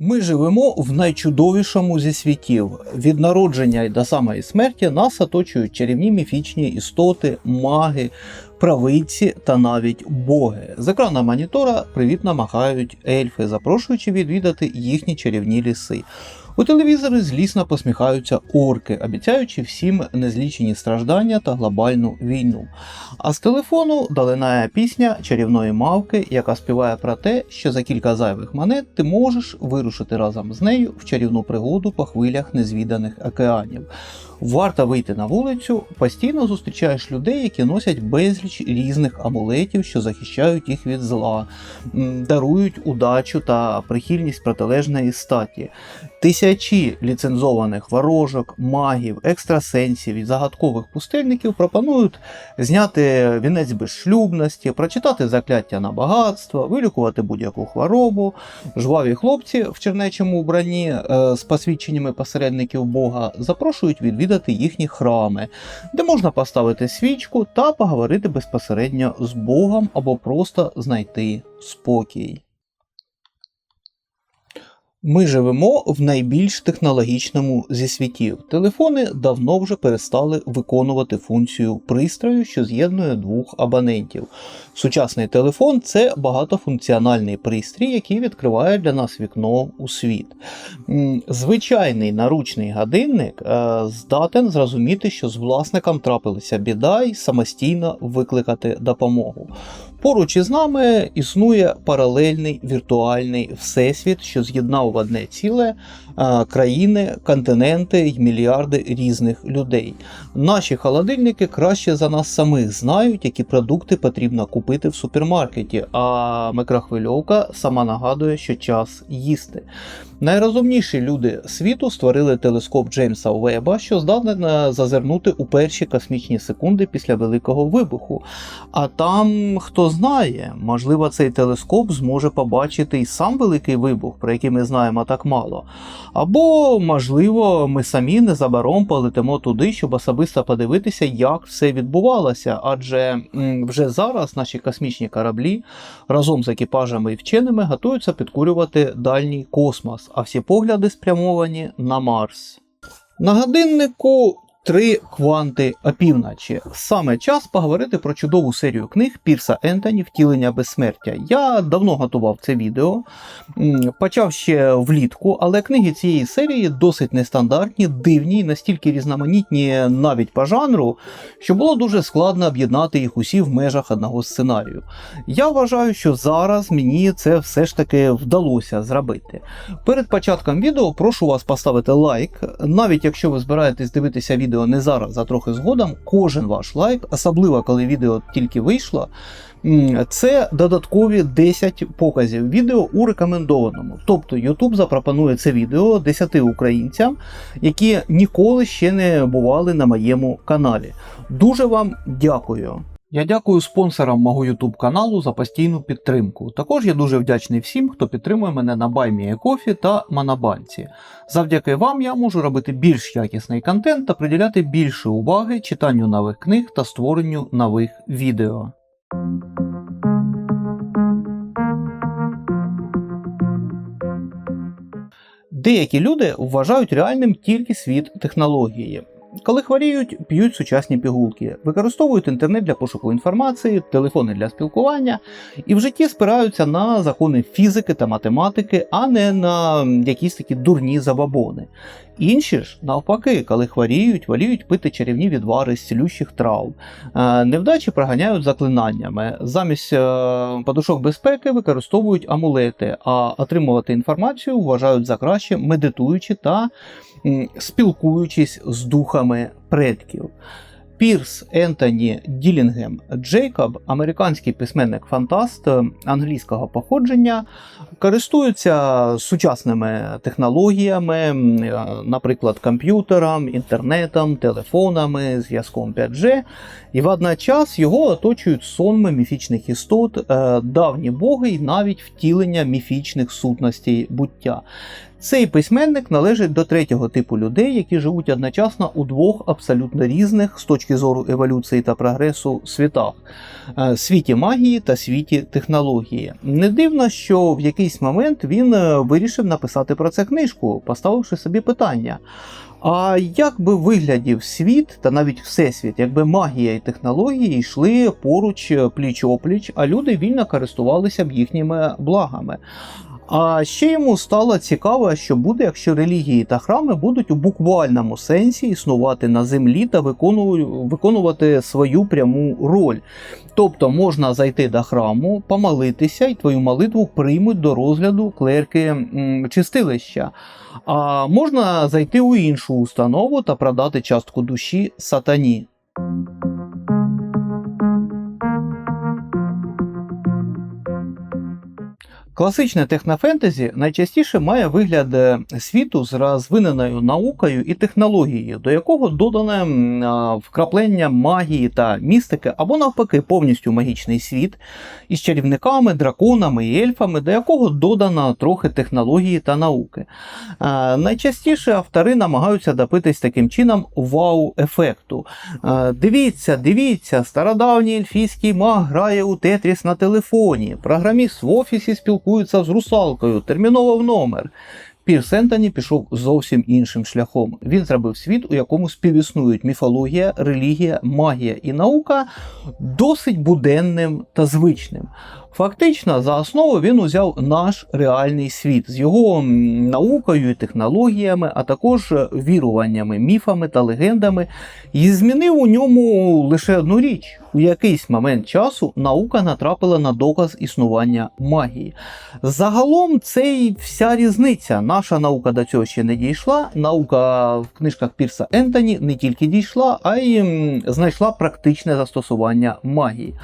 Ми живемо в найчудовішому зі світів. Від народження й до самої смерті нас оточують чарівні міфічні істоти, маги, правиці та навіть боги. З екрана монітора привітно махають ельфи, запрошуючи відвідати їхні чарівні ліси. У телевізорі злісно посміхаються орки, обіцяючи всім незлічені страждання та глобальну війну. А з телефону долинає пісня чарівної мавки, яка співає про те, що за кілька зайвих монет ти можеш вирушити разом з нею в чарівну пригоду по хвилях незвіданих океанів. Варто вийти на вулицю, постійно зустрічаєш людей, які носять безліч різних амулетів, що захищають їх від зла, дарують удачу та прихильність протилежної статі. Тисячі ліцензованих ворожок, магів, екстрасенсів і загадкових пустельників пропонують зняти вінець безшлюбності, прочитати закляття на багатство, вилікувати будь-яку хворобу. Жваві хлопці в чернечому убранні е, з посвідченнями посередників Бога запрошують відвідати їхні храми, де можна поставити свічку та поговорити безпосередньо з Богом або просто знайти спокій. Ми живемо в найбільш технологічному зі світів. Телефони давно вже перестали виконувати функцію пристрою, що з'єднує двох абонентів. Сучасний телефон це багатофункціональний пристрій, який відкриває для нас вікно у світ. Звичайний наручний годинник е, здатен зрозуміти, що з власником трапилася біда і самостійно викликати допомогу. Поруч із нами існує паралельний віртуальний всесвіт, що з'єднав в одне ціле країни, континенти й мільярди різних людей. Наші холодильники краще за нас самих знають, які продукти потрібно купити в супермаркеті, а микрохвильовка сама нагадує, що час їсти. Найрозумніші люди світу створили телескоп Джеймса Веба, що здатен зазирнути у перші космічні секунди після великого вибуху. А там, хто знає, можливо, цей телескоп зможе побачити і сам великий вибух, про який ми знаємо так мало. Або, можливо, ми самі незабаром полетимо туди, щоб особисто подивитися, як все відбувалося. Адже вже зараз наші космічні кораблі разом з екіпажами і вченими готуються підкурювати дальній космос, а всі погляди спрямовані на Марс. На годиннику три кванти опівночі. Саме час поговорити про чудову серію книг Пірса Ентоні Втілення безсмертя. Я давно готував це відео, почав ще влітку, але книги цієї серії досить нестандартні, дивні, настільки різноманітні навіть по жанру, що було дуже складно об'єднати їх усі в межах одного сценарію. Я вважаю, що зараз мені це все ж таки вдалося зробити. Перед початком відео прошу вас поставити лайк. Навіть якщо ви збираєтесь дивитися відео не зараз, а трохи згодом, кожен ваш лайк, особливо коли відео тільки вийшло, це додаткові 10 показів відео у рекомендованому. Тобто YouTube запропонує це відео 10 українцям, які ніколи ще не бували на моєму каналі. Дуже вам дякую. Я дякую спонсорам мого YouTube каналу за постійну підтримку. Також я дуже вдячний всім, хто підтримує мене на BuyMeACoffee та Монобанці. Завдяки вам я можу робити більш якісний контент та приділяти більше уваги читанню нових книг та створенню нових відео. Деякі люди вважають реальним тільки світ технології. Коли хворіють, п'ють сучасні пігулки, використовують інтернет для пошуку інформації, телефони для спілкування і в житті спираються на закони фізики та математики, а не на якісь такі дурні забабони. Інші ж, навпаки, коли хворіють, воліють пити чарівні відвари з цілющих трав. Е, Невдачі проганяють заклинаннями. Замість е, подушок безпеки використовують амулети, а отримувати інформацію вважають за краще, медитуючи та спілкуючись з духами предків. Пірс Ентоні Ділінгем Джейкоб, американський письменник-фантаст е, англійського походження, користується сучасними технологіями, е, наприклад, комп'ютером, інтернетом, телефонами, зв'язком 5G, і водночас його оточують сонми міфічних істот, е, давні боги і навіть втілення міфічних сутностей буття. Цей письменник належить до третього типу людей, які живуть одночасно у двох абсолютно різних з точки зору еволюції та прогресу світах е, світі магії та світі технології. Не дивно, що в якийсь момент він е, вирішив написати про це книжку, поставивши собі питання. А як би виглядів світ та навіть всесвіт, якби магія і технології йшли поруч пліч опліч, а люди вільно користувалися б їхніми благами? А ще йому стало цікаво, що буде, якщо релігії та храми будуть у буквальному сенсі існувати на землі та виконувати свою пряму роль. Тобто можна зайти до храму, помолитися, і твою молитву приймуть до розгляду клерки чистилища. А можна зайти у іншу установу та продати частку душі сатані. Класичне технофентезі найчастіше має вигляд е, світу з розвиненою наукою і технологією, до якого додане вкраплення магії та містики, або навпаки повністю магічний світ із чарівниками, драконами і ельфами, до якого додано трохи технології та науки. Найчастіше автори намагаються допитись таким чином вау-ефекту. Дивіться, дивіться, стародавній ельфійський маг грає у Тетріс на телефоні. Програміст в офісі спілкується з русалкою, терміново в номер. Пірс Ентоні пішов зовсім іншим шляхом. Він зробив світ, у якому співіснують міфологія, релігія, магія і наука досить буденним та звичним. Фактично, за основу він узяв наш реальний світ з його наукою технологіями, а також віруваннями, міфами та легендами, і змінив у ньому лише одну річ. У якийсь момент часу наука натрапила на доказ існування магії. Загалом це й вся різниця. Наша наука до цього ще не дійшла. Наука в книжках Пірса Ентоні не тільки дійшла, а й знайшла практичне застосування магії.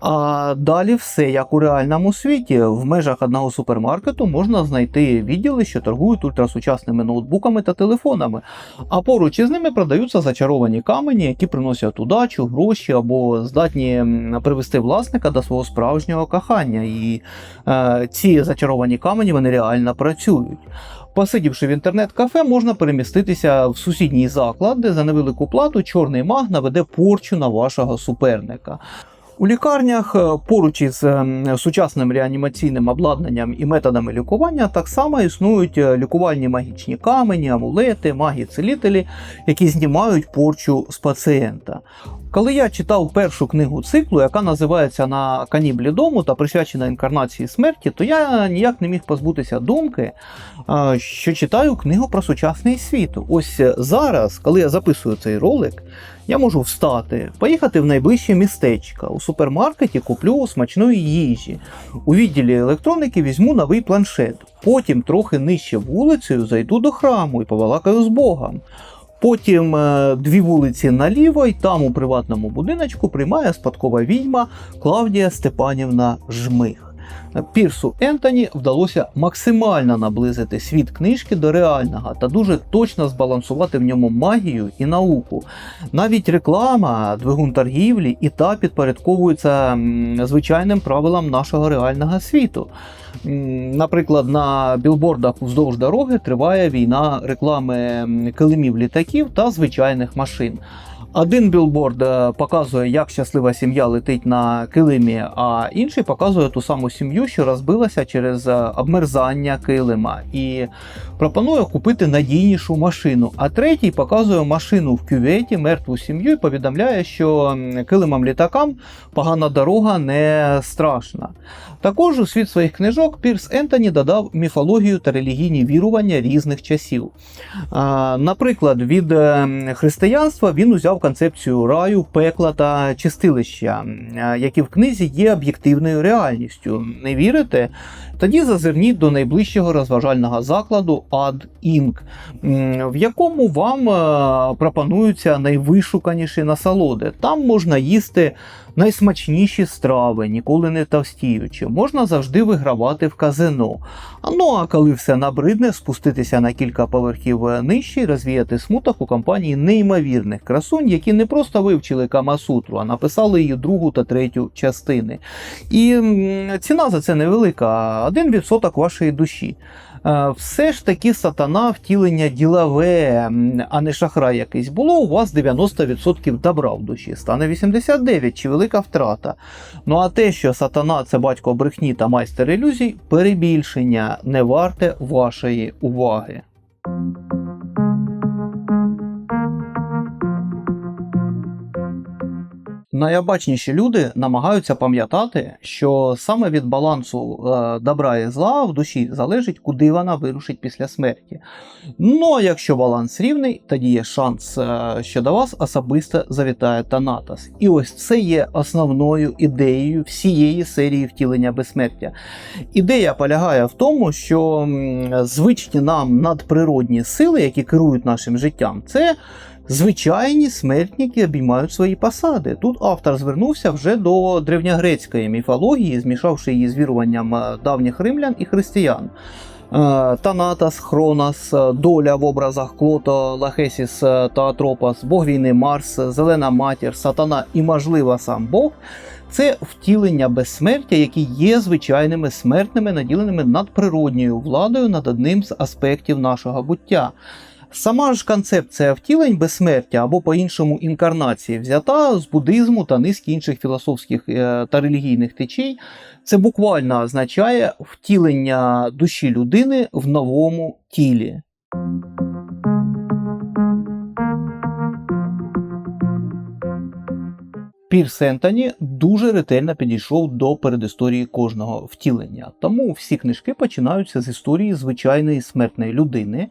А далі все як у реальному світі. В межах одного супермаркету можна знайти відділи, що торгують ультрасучасними ноутбуками та телефонами. А поруч із ними продаються зачаровані камені, які приносять удачу, гроші або здатні привести власника до свого справжнього кохання. І е, ці зачаровані камені вони реально працюють. Посидівши в інтернет-кафе, можна переміститися в сусідній заклад, де за невелику плату чорний маг наведе порчу на вашого суперника. У лікарнях е, поруч із ем, сучасним реанімаційним обладнанням і методами лікування так само існують е, лікувальні магічні камені, амулети, магі-целітелі, які знімають порчу з пацієнта. Коли я читав першу книгу циклу, яка називається На каніблі дому та присвячена інкарнації смерті, то я ніяк не міг позбутися думки, що читаю книгу про сучасний світ. Ось е, зараз, коли я записую цей ролик, я можу встати, поїхати в найближче містечко. У супермаркеті куплю смачної їжі. У відділі електроніки візьму новий планшет. Потім трохи нижче вулицею зайду до храму і побалакаю з Богом. Потім е, дві вулиці наліво, і там у приватному будиночку приймає спадкова відьма Клавдія Степанівна Жмих. Пірсу Ентоні вдалося максимально наблизити світ книжки до реального та дуже точно збалансувати в ньому магію і науку. Навіть реклама, двигун торгівлі і та підпорядковується звичайним правилам нашого реального світу. Наприклад, на білбордах вздовж дороги триває війна реклами килимів літаків та звичайних машин. Один білборд е, показує, як щаслива сім'я летить на килимі, а інший показує ту саму сім'ю, що розбилася через е, обмерзання килима, і пропонує купити надійнішу машину. А третій показує машину в кюветі, мертву сім'ю і повідомляє, що килимам літакам погана дорога не страшна. Також у світ своїх книжок Пірс Ентоні додав міфологію та релігійні вірування різних часів. Наприклад, від е, християнства він узяв концепцію раю, пекла та чистилища, е, які в книзі є об'єктивною реальністю. Не вірите? Тоді зазирніть до найближчого розважального закладу Ad Inc., в якому вам е, пропонуються найвишуканіші насолоди. Там можна їсти найсмачніші страви, ніколи не товстіючи. Можна завжди вигравати в казино. Ну а коли все набридне, спуститися на кілька поверхів е, нижче і розвіяти смуток у компанії неймовірних красунь, які не просто вивчили Камасутру, а написали її другу та третю частини. І ціна за це невелика, 1% вашої душі. Е, Все ж таки сатана втілення ділове, а не шахрай якийсь. Було у вас 90% добра в душі, стане 89 чи велика втрата. Ну а те, що сатана це батько брехні та майстер ілюзій, перебільшення не варте вашої уваги. Найобачніші люди намагаються пам'ятати, що саме від балансу е, добра і зла в душі залежить, куди вона вирушить після смерті. Ну а якщо баланс рівний, тоді є шанс, е, що до вас особисто завітає Танатос. І ось це є основною ідеєю всієї серії втілення безсмертя. Ідея полягає в тому, що звичні нам надприродні сили, які керують нашим життям, це звичайні смертні, які обіймають свої посади. Тут автор звернувся вже до древньогрецької міфології, змішавши її з віруванням е, давніх римлян і християн. Е, Танатас, Хронос, е, доля в образах Клото, Лахесіс та Атропас, Бог війни Марс, Зелена Матір, Сатана і, можливо, сам Бог. Це втілення безсмертя, які є звичайними смертними, наділеними надприродньою владою над одним з аспектів нашого буття. Сама ж концепція втілень безсмертя або по-іншому інкарнації взята з буддизму та низки інших філософських е, та релігійних течій. Це буквально означає втілення душі людини в новому тілі. Пір Сентані дуже ретельно підійшов до передісторії кожного втілення. Тому всі книжки починаються з історії звичайної смертної людини,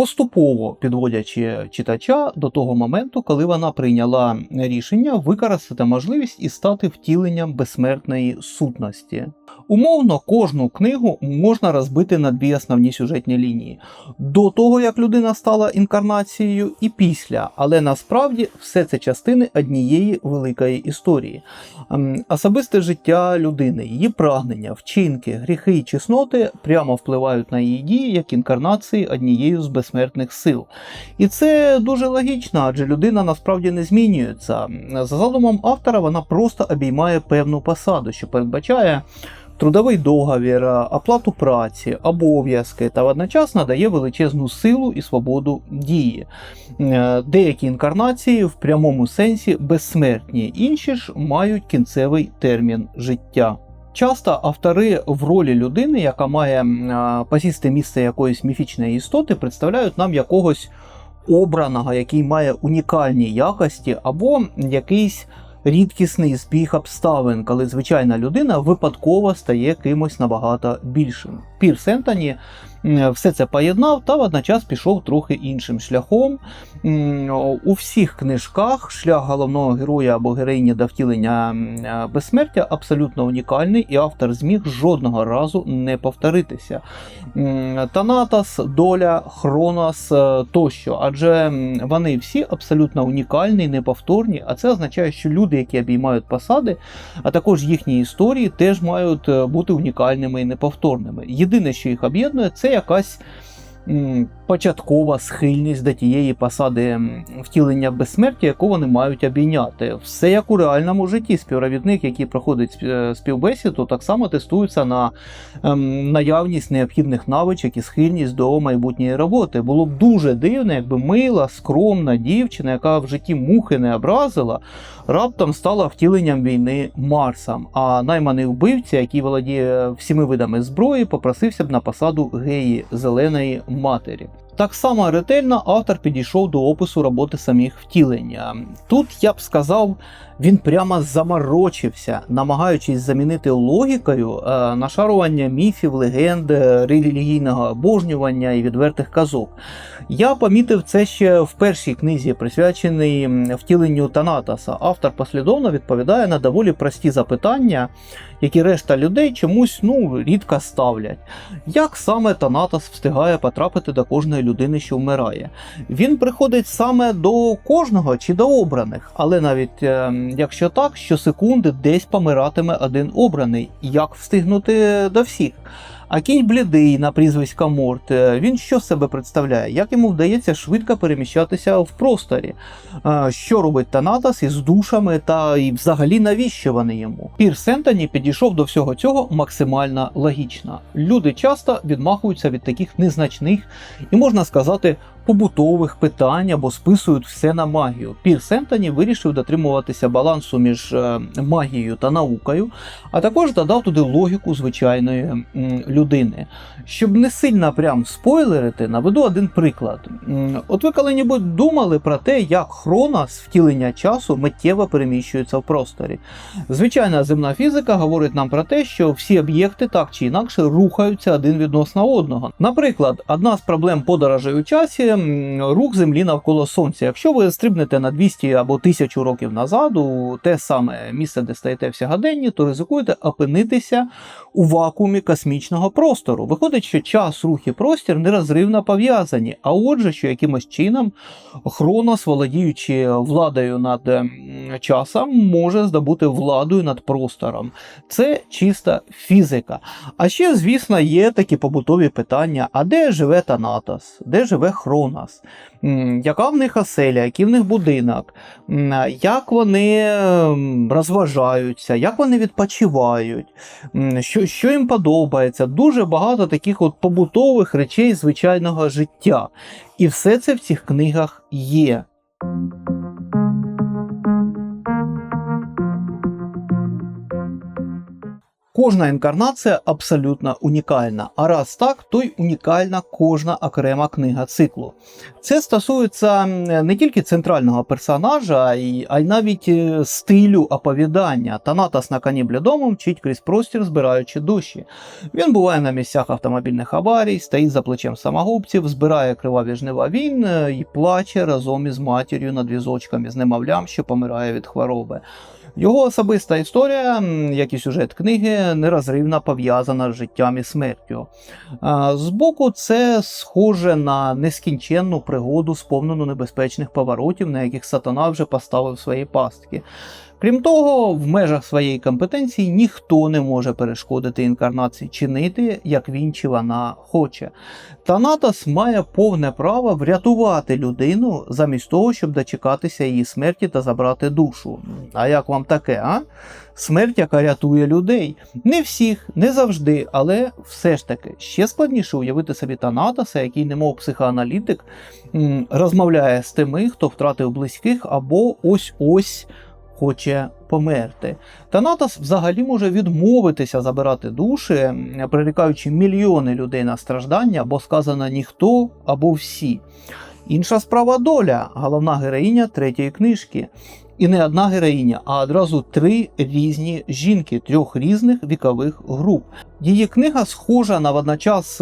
поступово підводячи читача до того моменту, коли вона прийняла рішення використати можливість і стати втіленням безсмертної сутності. Умовно, кожну книгу можна розбити на дві основні сюжетні лінії: до того, як людина стала інкарнацією, і після, але насправді все це частини однієї великої історії. Ем, Особисте життя людини, її прагнення, вчинки, гріхи і чесноти прямо впливають на її дії як інкарнації однією з безсмертних сил. І це дуже логічно, адже людина насправді не змінюється. За задумом автора, вона просто обіймає певну посаду, що передбачає. Трудовий договір, оплату праці, обов'язки та одночасно дає величезну силу і свободу дії. Е, Деякі інкарнації в прямому сенсі безсмертні, інші ж мають кінцевий термін життя. Часто автори в ролі людини, яка має посісти місце якоїсь міфічної істоти, представляють нам якогось обраного, який має унікальні якості, або якийсь рідкісний збіг обставин, коли звичайна людина випадково стає кимось набагато більшим. Пір Сентані м, все це поєднав та водночас пішов трохи іншим шляхом. У всіх книжках шлях головного героя або героїні до втілення е, безсмертя абсолютно унікальний, і автор зміг жодного разу не повторитися. М, Танатос, доля, Хронос е, тощо, адже вони всі абсолютно унікальні, неповторні, а це означає, що люди, які обіймають посади, а також їхні історії, теж мають е, бути унікальними і неповторними. Єдине, що їх об'єднує, це якась м, початкова схильність до тієї посади втілення безсмертя, яку вони мають обійняти. Все як у реальному житті. Співробітник, який проходить е, співбесіду, так само тестується на ем, наявність необхідних навичок і схильність до майбутньої роботи. Було б дуже дивно, якби мила, скромна дівчина, яка в житті мухи не образила, раптом стала втіленням війни Марсом. А найманий вбивця, який володіє всіми видами зброї, попросився б на посаду геї зеленої матері. Так само ретельно автор підійшов до опису роботи самих втілення. Тут я б сказав, він прямо заморочився, намагаючись замінити логікою е, нашарування міфів, легенд, е, релігійного обожнювання і відвертих казок. Я помітив це ще в першій книзі, присвяченій втіленню Танатоса. Автор послідовно відповідає на доволі прості запитання, які решта людей чомусь ну, рідко ставлять. Як саме Танатос встигає потрапити до кожної людини, що вмирає? Він приходить саме до кожного чи до обраних, але навіть е, якщо так, щосекунди десь помиратиме один обраний. Як встигнути до всіх? А кінь блідий на прізвиська Морт, е, він що себе представляє? Як йому вдається швидко переміщатися в просторі? Е, Що робить Танатос із душами та і взагалі навіщо вони йому? Пір Сентоні підійшов до всього цього максимально логічно. Люди часто відмахуються від таких незначних і можна сказати побутових питань або списують все на магію. Пір Сентоні вирішив дотримуватися балансу між е, магією та наукою, а також додав туди логіку звичайної людини. Щоб не сильно прям спойлерити, наведу один приклад. От ви коли-небудь думали про те, як Хронос, втілення часу, миттєво переміщується в просторі. Звичайна земна фізика говорить нам про те, що всі об'єкти так чи інакше рухаються один відносно одного. Наприклад, одна з проблем подорожей у часі рух Землі навколо Сонця. Якщо ви стрибнете на 200 або 1000 років назад у те саме місце, де стоїте в то ризикуєте опинитися у вакуумі космічного простору. Виходить, що час, рух і простір нерозривно пов'язані, а отже, що якимось чином Хронос, володіючи владою над ем, часом, може здобути владою над простором. Це чиста фізика. А ще, звісно, є такі побутові питання: а де живе Танатос? Де живе Хронос? М, Яка в них оселя, який в них будинок? Як вони розважаються, як вони відпочивають? Що, що їм подобається? Дуже багато таких от побутових речей звичайного життя. І все це в цих книгах є. Кожна інкарнація абсолютно унікальна, а раз так, то й унікальна кожна окрема книга циклу. Це стосується не тільки центрального персонажа, а й, навіть е, стилю оповідання. Танатос на коні блідому мчить крізь простір, збираючи душі. Він буває на місцях автомобільних аварій, стоїть за плечем самогубців, збирає криваві жнива війн е, і плаче разом із матір'ю над візочком із немовлям, що помирає від хвороби. Його особиста історія, як і сюжет книги, нерозривно пов'язана з життям і смертю. Збоку це схоже на нескінченну пригоду, сповнену небезпечних поворотів, на яких сатана вже поставив свої пастки. Крім того, в межах своєї компетенції ніхто не може перешкодити інкарнації чинити, як він чи вона хоче. Танатос має повне право врятувати людину замість того, щоб дочекатися її смерті та забрати душу. А як вам таке, а? Смерть, яка рятує людей. Не всіх, не завжди, але все ж таки ще складніше уявити собі Танатоса, який, немов психоаналітик, розмовляє з тими, хто втратив близьких або ось-ось хоче померти. Танатос взагалі може відмовитися забирати душі, прирікаючи мільйони людей на страждання, бо сказано ніхто або всі. Інша справа доля, головна героїня третьої книжки. І не одна героїня, а одразу три різні жінки трьох різних вікових груп. Її книга схожа на водночас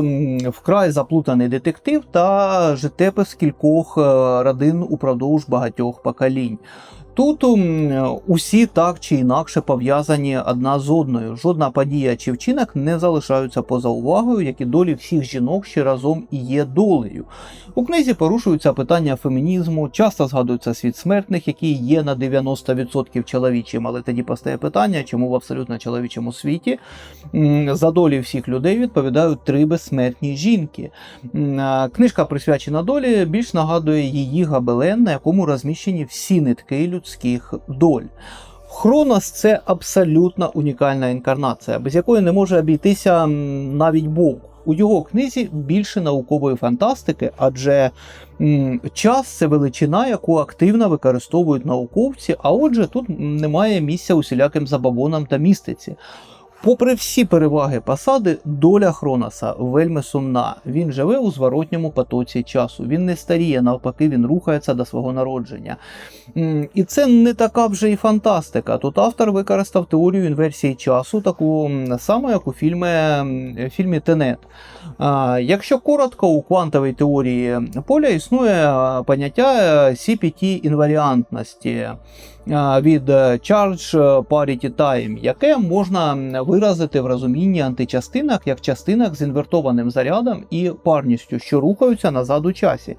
вкрай заплутаний детектив та життєпис кількох е, родин упродовж багатьох поколінь. Тут усі так чи інакше пов'язані одна з одною. Жодна подія чи вчинок не залишаються поза увагою, як і долі всіх жінок, що разом і є долею. У книзі порушуються питання фемінізму, часто згадується світ смертних, який є на 90% чоловічим, але тоді постає питання, чому в абсолютно чоловічому світі за долі всіх людей відповідають три безсмертні жінки. Книжка присвячена долі більш нагадує її габелен, на якому розміщені всі нитки людських доль. Хронос це абсолютно унікальна інкарнація, без якої не може обійтися навіть Бог. У його книзі більше наукової фантастики, адже час це величина, яку активно використовують науковці, а отже, тут немає місця усіляким забабонам та містиці. Попри всі переваги посади, доля Хроноса вельми сумна. Він живе у зворотньому потоці часу. Він не старіє, навпаки, він рухається до свого народження. І це не така вже і фантастика. Тут автор використав теорію інверсії часу, таку саму, як у фільмі, фільмі Тенет. Якщо коротко, у квантовій теорії поля існує поняття е, CPT інваріантності від е, Charge Parity Time, яке можна виразити в розумінні античастинок як частинок з інвертованим зарядом і парністю, що рухаються назад у часі.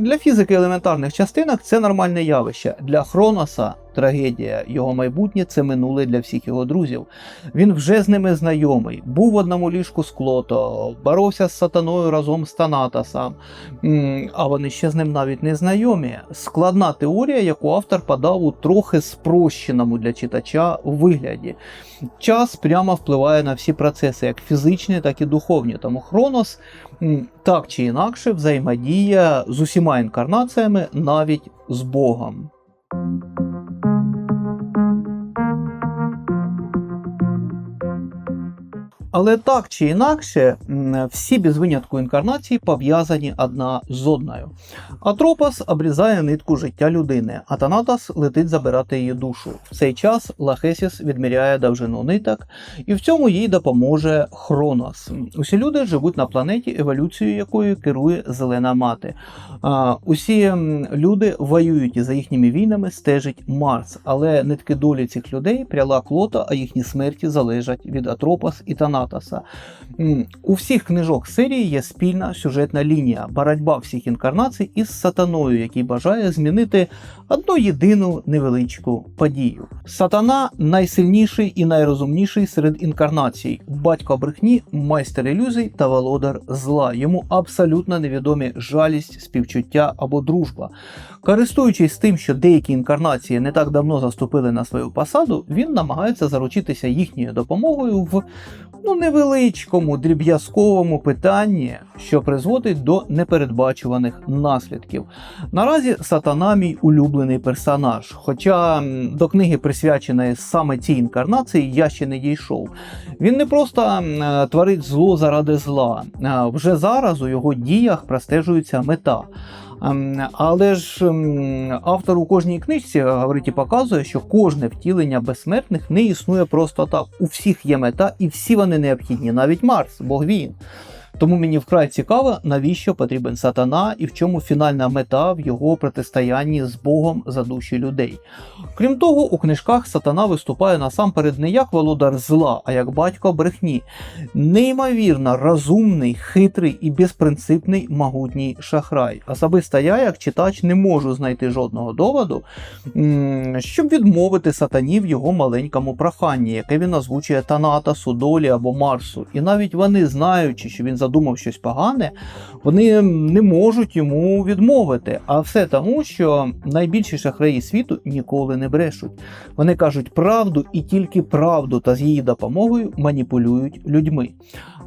Для фізики елементарних частинок це нормальне явище. Для Хроноса трагедія. Його майбутнє це минуле для всіх його друзів. Він вже з ними знайомий, був в одному ліжку з Клото, боровся з сатаною разом з Танатасом, а вони ще з ним навіть не знайомі. Складна теорія, яку автор подав у трохи спрощеному для читача вигляді. Час прямо впливає на всі процеси, як фізичні, так і духовні. Тому Хронос так чи інакше взаємодіє з усіма інкарнаціями, навіть з Богом. Але так чи інакше, всі без винятку інкарнації пов'язані одна з одною. Атропос обрізає нитку життя людини, а Танатос летить забирати її душу. В цей час Лахесіс відміряє довжину ниток, і в цьому їй допоможе Хронос. Усі люди живуть на планеті, еволюцією якої керує зелена мати. Усі люди воюють і за їхніми війнами стежить Марс, але нитки долі цих людей пряла клота, а їхні смерті залежать від Атропос і Танатос. Танатоса. У всіх книжок серії є спільна сюжетна лінія, боротьба всіх інкарнацій із сатаною, який бажає змінити одну єдину невеличку подію. Сатана найсильніший і найрозумніший серед інкарнацій, батько брехні, майстер ілюзій та володар зла. Йому абсолютно невідомі жалість, співчуття або дружба. Користуючись тим, що деякі інкарнації не так давно заступили на свою посаду, він намагається заручитися їхньою допомогою в ну, невеличкому дріб'язковому питанні, що призводить до непередбачуваних наслідків. Наразі сатана мій улюблений персонаж. Хоча до книги, присвяченої саме цій інкарнації, я ще не дійшов. Він не просто е, творить зло заради зла, вже зараз у його діях простежується мета. Ем, але ж ем, автор у кожній книжці говорить і показує, що кожне втілення безсмертних не існує просто так. У всіх є мета, і всі вони необхідні, навіть Марс, Бог він. Тому мені вкрай цікаво, навіщо потрібен сатана і в чому фінальна мета в його протистоянні з Богом за душі людей. Крім того, у книжках сатана виступає насамперед не як володар зла, а як батько брехні. Неймовірно розумний, хитрий і безпринципний могутній шахрай. Особисто я, як читач, не можу знайти жодного доводу, щоб відмовити сатані в його маленькому проханні, яке він озвучує Танатасу, Долі або Марсу. І навіть вони, знаючи, що він задумав щось погане, вони не можуть йому відмовити. А все тому, що найбільші шахраї світу ніколи не брешуть. Вони кажуть правду і тільки правду, та з її допомогою маніпулюють людьми.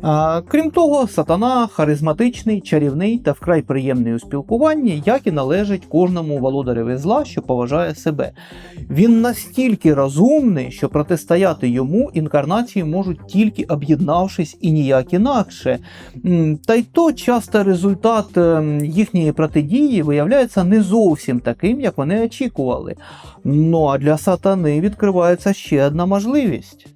А, Крім того, сатана харизматичний, чарівний та вкрай приємний у спілкуванні, як і належить кожному володареві зла, що поважає себе. Він настільки розумний, що протистояти йому інкарнації можуть тільки об'єднавшись і ніяк інакше. Та й то часто результат ем, їхньої протидії виявляється не зовсім таким, як вони очікували. Ну а для сатани відкривається ще одна можливість.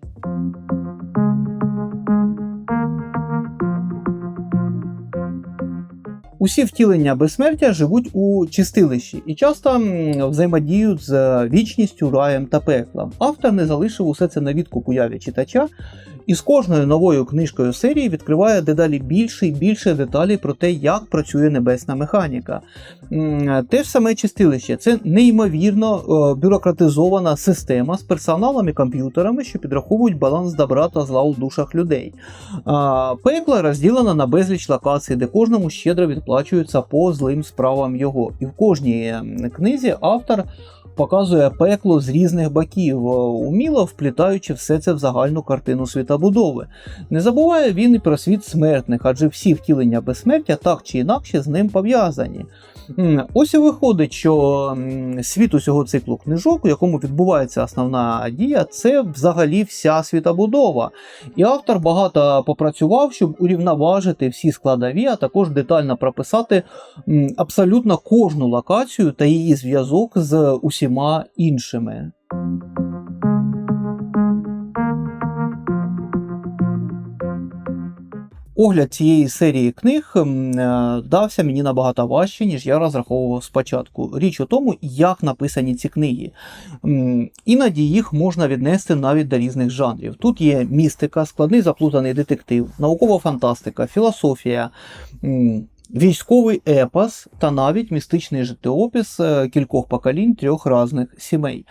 Усі втілення безсмертя живуть у чистилищі і часто взаємодіють з вічністю, раєм та пеклом. Автор не залишив усе це на відкуп уяві читача, і з кожною новою книжкою серії відкриває дедалі більше і більше деталей про те, як працює небесна механіка. Те ж саме чистилище це неймовірно е, бюрократизована система з персоналом і комп'ютерами, що підраховують баланс добра та зла у душах людей. Пекло розділено на безліч локацій, де кожному щедро відплачуються по злим справам його. І в кожній книзі автор показує пекло з різних боків, уміло вплітаючи все це в загальну картину світобудови. Не забуває він і про світ смертних, адже всі втілення безсмертя так чи інакше з ним пов'язані. Ось і виходить, що світ усього циклу книжок, у якому відбувається основна дія, це взагалі вся світобудова. І автор багато попрацював, щоб урівноважити всі складові, а також детально прописати абсолютно кожну локацію та її зв'язок з усіма іншими. Огляд цієї серії книг е, дався мені набагато важче, ніж я розраховував спочатку. Річ у тому, як написані ці книги. Іноді їх можна віднести навіть до різних жанрів. Тут є містика, складний заплутаний детектив, наукова фантастика, філософія. Військовий епос та навіть містичний життєопис е, кількох поколінь трьох різних сімей.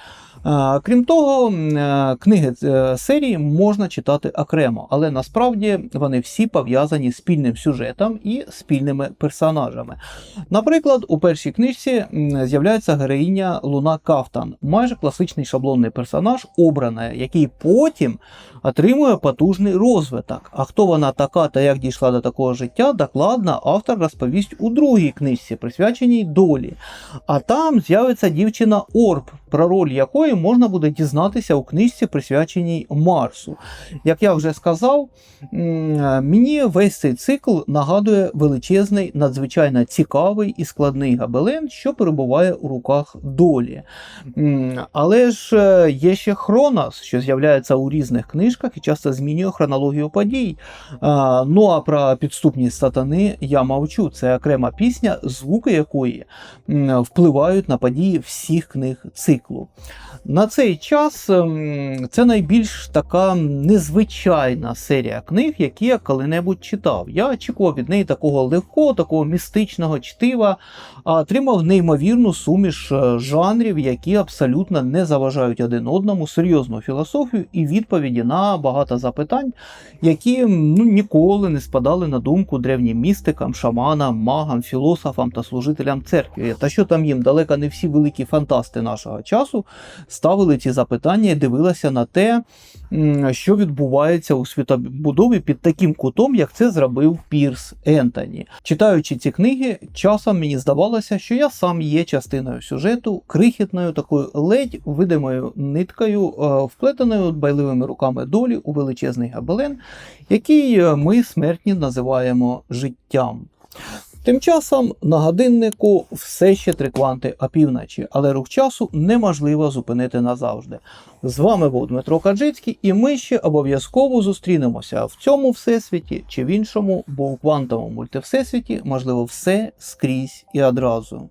Крім того, е, книги е, серії можна читати окремо, але насправді вони всі пов'язані спільним сюжетом і спільними персонажами. Наприклад, у першій книжці з'являється героїня Луна Кафтан, майже класичний шаблонний персонаж, обрана, який потім отримує потужний розвиток. А хто вона така та як дійшла до такого життя, докладно автор розповість у другій книжці, присвяченій долі. А там з'явиться дівчина Орб, про роль якої можна буде дізнатися у книжці, присвяченій Марсу. Як я вже сказав, мені весь цей цикл нагадує величезний, надзвичайно цікавий і складний габелен, що перебуває у руках долі. Але ж е, є ще Хронос, що з'являється у різних книжках і часто змінює хронологію подій. Ну а про підступність сатани я мовчу. Це окрема пісня, звуки якої впливають на події всіх книг циклу. На цей час ем, це найбільш така незвичайна серія книг, які я коли-небудь читав. Я очікував від неї такого легкого, такого містичного чтива, а отримав неймовірну суміш е, жанрів, які абсолютно не заважають один одному, серйозну філософію і відповіді на багато запитань, які ну, ніколи не спадали на думку древнім містикам, шаманам, магам, філософам та служителям церкви. Та що там їм далеко не всі великі фантасти нашого часу ставили ці запитання і дивилися на те, що відбувається у світобудові під таким кутом, як це зробив Пірс Ентоні. Читаючи ці книги, часом мені здавалося, що я сам є частиною сюжету, крихітною такою ледь видимою ниткою, е, вплетеною дбайливими руками долі у величезний габелен, який е, ми смертні називаємо життям. Тим часом на годиннику все ще три кванти опівночі, але рух часу неможливо зупинити назавжди. З вами був Дмитро Каджицький, і ми ще обов'язково зустрінемося в цьому всесвіті чи в іншому, бо у квантовому мультивсесвіті можливо все скрізь і одразу.